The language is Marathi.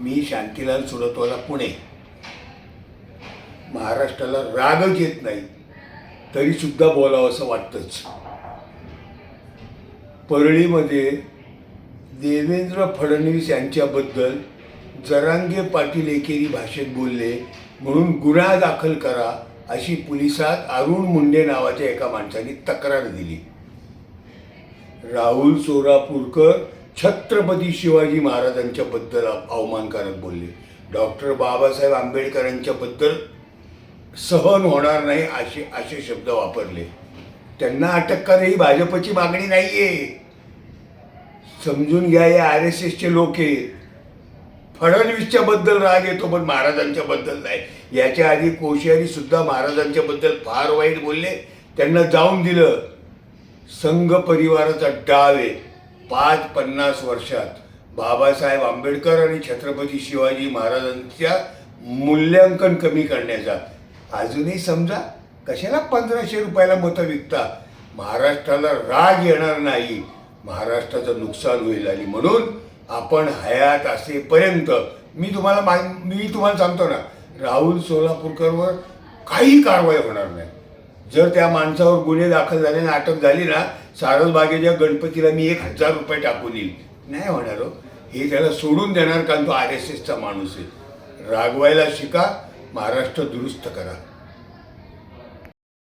मी शांतीलाल सुरतवाला पुणे. महाराष्ट्राला रागच येत नाही तरी सुद्धा बोलावं असं वाटतंच. परळीमध्ये देवेंद्र फडणवीस यांच्याबद्दल जरांगे पाटील एकेरी भाषेत बोलले म्हणून गुन्हा दाखल करा अशी पोलिसात अरुण मुंडे नावाच्या एका माणसाने तक्रार दिली. राहुल सोरापूरकर छत्रपती शिवाजी महाराजांच्या बद्दल अवमानकारक बोलले. डॉक्टर बाबासाहेब आंबेडकरांच्या बद्दल सहन होणार नाही असे असे शब्द वापरले. त्यांना अटक करा ही भाजपची मागणी नाहीये. समजून घ्या हे आर एस एसचे लोक आहेत. फडणवीसच्या बद्दल राग येतो पण महाराजांच्या बद्दल नाही. याच्या आधी कोश्यारी सुद्धा महाराजांच्या बद्दल फार वाईट बोलले. त्यांना जाऊन दिलं. संघ परिवाराचा डाव आहे. पाच पन्नास वर्षात बाबासाहेब आंबेडकर आणि छत्रपती शिवाजी महाराजांच्या मूल्यांकन कमी करण्याचा. अजूनही समजा कशाला पंधराशे रुपयाला मतं विकता? महाराष्ट्राला राग येणार नाही. महाराष्ट्राचं नुकसान होईल आणि म्हणून आपण हयात असेपर्यंत मी तुम्हाला मा- मी तुम्हाला सांगतो ना राहुल सोलापूरकरवर काही कारवाई होणार नाही. जर त्या माणसावर गुन्हे दाखल झाले आणि अटक झाली ना सारसबागेच्या गणपतीला मी एक हजार रुपये टाकून येईल. नाही होणार हो. हे त्याला सोडून देणार कारण तो आर एस एसचा माणूस आहे. रागवायला शिका महाराष्ट्र दुरुस्त करा.